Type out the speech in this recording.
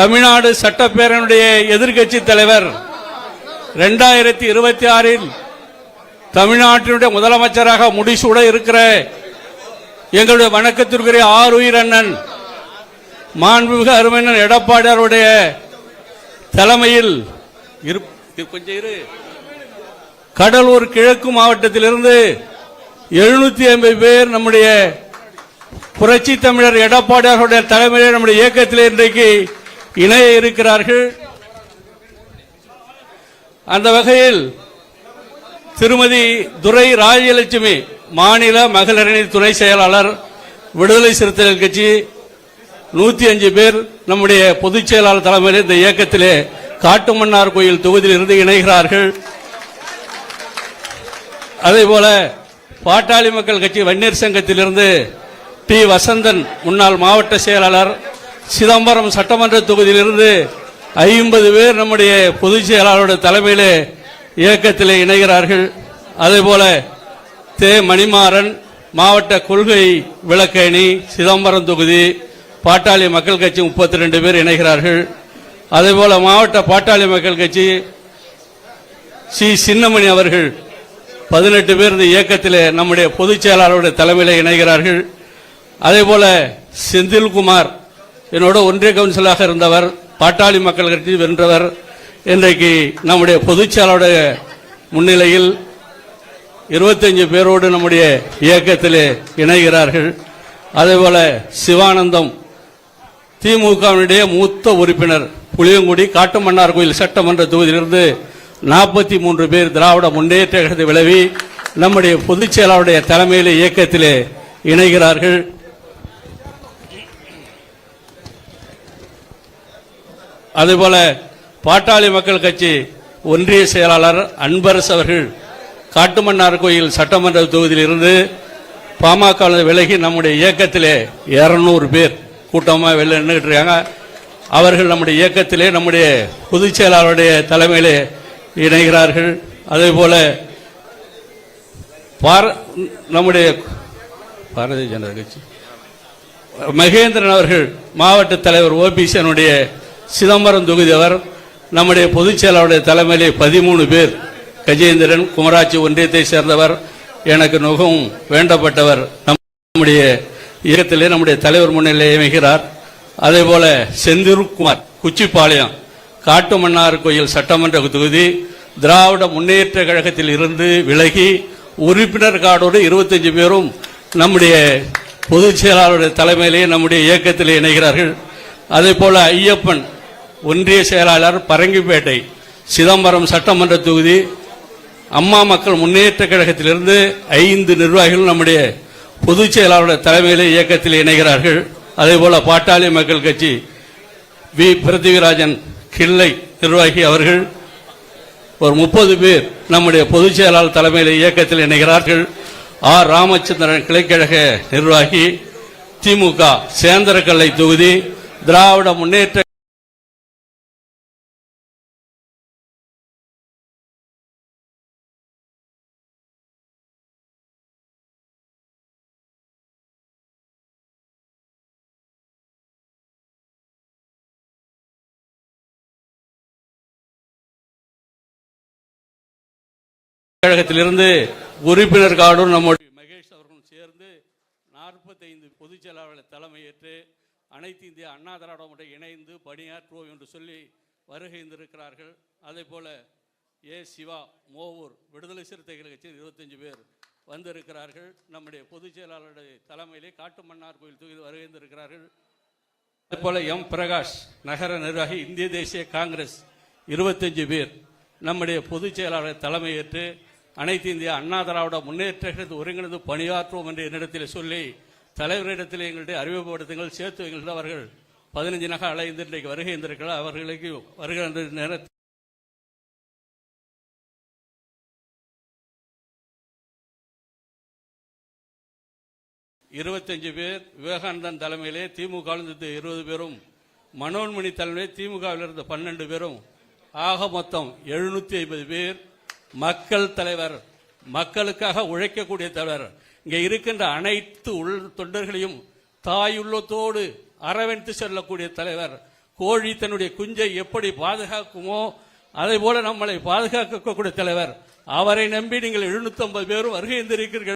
தமிழ்நாடு சட்டப்பேரவையுடைய எதிர்க்கட்சி தலைவர் இரண்டாயிரத்தி இருபத்தி ஆறில் தமிழ்நாட்டினுடைய முதலமைச்சராக முடிசூட இருக்கிற எங்களுடைய வணக்கத்திற்குரிய ஆறுயிர் அண்ணன் மாண்புமிகு அருமையண்ணன் எடப்பாடியாருடைய தலைமையில் கொஞ்சம் இரு. கடலூர் கிழக்கு மாவட்டத்திலிருந்து எழுநூத்தி ஐம்பது பேர் நம்முடைய புரட்சி தமிழர் எடப்பாடியாருடைய தலைமையில் நம்முடைய இயக்கத்தில் இன்றைக்கு இணைய இருக்கிறார்கள். அந்த வகையில் திருமதி துரை ராஜலட்சுமி மாநில மகளிரணி துணை செயலாளர் விடுதலை சிறுத்தைகள் கட்சி நூத்தி அஞ்சு பேர் நம்முடைய பொதுச் செயலாளர் தலைமையில் இந்த இயக்கத்திலே காட்டுமன்னார் கோயில் தொகுதியில் இருந்து இணைகிறார்கள். அதே போல பாட்டாளி மக்கள் கட்சி வன்னியர் சங்கத்திலிருந்து டி வசந்தன் முன்னாள் மாவட்ட செயலாளர் சிதம்பரம் சட்டமன்ற தொகுதியிலிருந்து ஐம்பது பேர் நம்முடைய பொதுச் செயலாளருடைய தலைமையிலே இயக்கத்தில் இணைகிறார்கள். அதே போல தே. மணிமாறன் மாவட்ட கொள்கை விளக்கணி சிதம்பரம் தொகுதி பாட்டாளி மக்கள் கட்சி முப்பத்தி ரெண்டு பேர் இணைகிறார்கள். அதே போல மாவட்ட பாட்டாளி மக்கள் கட்சி சி. சின்னமணி அவர்கள் பதினெட்டு பேர் இந்த இயக்கத்தில் நம்முடைய பொதுச் செயலாளருடைய தலைமையில் இணைகிறார்கள். அதே போல செந்தில்குமார் என்னோட ஒன்றிய கவுன்சிலாக இருந்தவர் பாட்டாளி மக்கள் கட்சி வென்றவர் இன்றைக்கு நம்முடைய பொதுச் முன்னிலையில் இருபத்தஞ்சு பேரோடு நம்முடைய இயக்கத்தில் இணைகிறார்கள். அதேபோல சிவானந்தம் திமுகவினுடைய மூத்த உறுப்பினர் புளியங்குடி காட்டுமன்னார் கோயில் சட்டமன்ற தொகுதியிலிருந்து நாற்பத்தி மூன்று பேர் திராவிட முன்னேற்ற கழகத்தை விளைவி நம்முடைய பொதுச் செயலாளருடைய தலைமையில் இயக்கத்திலே இணைகிறார்கள். அதுபோல பாட்டாளி மக்கள் கட்சி ஒன்றிய செயலாளர் அன்பரசு அவர்கள் காட்டுமன்னார் கோயில் சட்டமன்ற தொகுதியிலிருந்து பாமக விலகி நம்முடைய இயக்கத்திலே 200 பேர் கூட்டமாக வெளில நின்றுட்டு இருக்காங்க அவர்கள் நம்முடைய இயக்கத்திலே நம்முடைய பொதுச் செயலாளருடைய தலைமையிலே இணைகிறார்கள். அதே போல பார- நம்முடைய பாரதிய ஜனதா கட்சி. மகேந்திரன் அவர்கள் மாவட்ட தலைவர் ஓபிசனுடைய சிதம்பரம் தொகுதியவர் நம்முடைய பொதுச் செயலாளருடைய தலைமையிலே பதிமூணு பேர் கஜேந்திரன் குமராட்சி ஒன்றியத்தை சேர்ந்தவர் எனக்கு மிகவும் வேண்டப்பட்டவர். நம்முடைய இயக்கத்திலே நம்முடைய தலைவர் முன்னிலையை அமைகிறார் அதே போல செந்தில்குமார் குச்சிப்பாளையம் காட்டுமன்னார் கோயில் சட்டமன்ற தொகுதி திராவிட முன்னேற்ற கழகத்தில் இருந்து விலகி உறுப்பினர் கார்டோடு இருபத்தஞ்சு பேரும் நம்முடைய பொதுச் செயலாளருடைய தலைமையிலே நம்முடைய இயக்கத்தில் இணைகிறார்கள். அதே போல ஐயப்பன் ஒன்றிய செயலாளர் பரங்கிப்பேட்டை சிதம்பரம் சட்டமன்ற தொகுதி அம்மா மக்கள் முன்னேற்ற கழகத்திலிருந்து ஐந்து நிர்வாகிகள் நம்முடைய பொதுச் செயலாளர் தலைமையிலே இயக்கத்தில் இணைகிறார்கள். அதேபோல பாட்டாளி மக்கள் கட்சி வி. பிருத்திவிராஜன் கிள்ளை நிர்வாகி அவர்கள் ஒரு முப்பது பேர் நம்முடைய பொதுச் செயலாளர் தலைமையில் இயக்கத்தில் இணைகிறார்கள். ஆர் ராமச்சந்திரன் கிளைக்கழக நிர்வாகி திமுக சேந்தரக்கல்லை தொகுதி திராவிட முன்னேற்ற கழகத்திலிருந்து உறுப்பினர் கார்டும் நம்முடைய மகேஷ் அவர்களும் சேர்ந்து நாற்பத்தைந்து பொதுச் செயலாளர்களை தலைமையேற்று அனைத்து இந்திய அண்ணா திராவிட இணைந்து பணியாற்றுவோம் என்று சொல்லி வருகைந்திருக்கிறார்கள். அதே போல ஏ சிவா மோவூர் விடுதலை சிறுத்தைகள் கட்சியில் இருபத்தஞ்சு பேர் வந்திருக்கிறார்கள். நம்முடைய பொதுச் செயலாளருடைய தலைமையிலே காட்டுமன்னார் கோயில் தொகுதி வருகைந்திருக்கிறார்கள். அதேபோல எம் பிரகாஷ் நகர நிர்வாகி இந்திய தேசிய காங்கிரஸ் இருபத்தஞ்சு பேர் நம்முடைய பொதுச் செயலாளர் தலைமையேற்று அனைத்து இந்திய அண்ணா திராவிட முன்னேற்ற ஒருங்கிணைந்து பணியாற்றுவோம் என்று என்னிடத்தில் சொல்லி தலைவரிடத்தில் எங்களுடைய அறிமுகப்படுத்துங்கள் சேர்த்து வைங்கள் அவர்கள். பதினஞ்சு நகை அலைந்து இன்றைக்கு வருகை இருந்திருக்கிறார் அவர்களுக்கு வருகின்ற நேரத்தில் இருபத்தஞ்சு பேர் விவேகானந்தன் தலைமையிலே திமுக இருந்த இருபது பேரும் மனோன்மணி தலைமையிலே திமுகவில் இருந்த பன்னெண்டு பேரும் ஆக மொத்தம் எழுநூத்தி ஐம்பது பேர் மக்கள் தலைவர் மக்களுக்காக உழைக்கக்கூடிய தலைவர். இங்க இருக்கின்ற அனைத்து உள் தொண்டர்களையும் தாயுள்ளத்தோடு அரவணைத்து செல்லக்கூடிய தலைவர். கோழி தன்னுடைய குஞ்சை எப்படி பாதுகாக்குமோ அதை போல நம்மளை பாதுகாக்கக்கூடிய தலைவர். அவரை நம்பி நீங்கள் 750 பேரும் வருகை இருந்திருக்கிறீர்கள்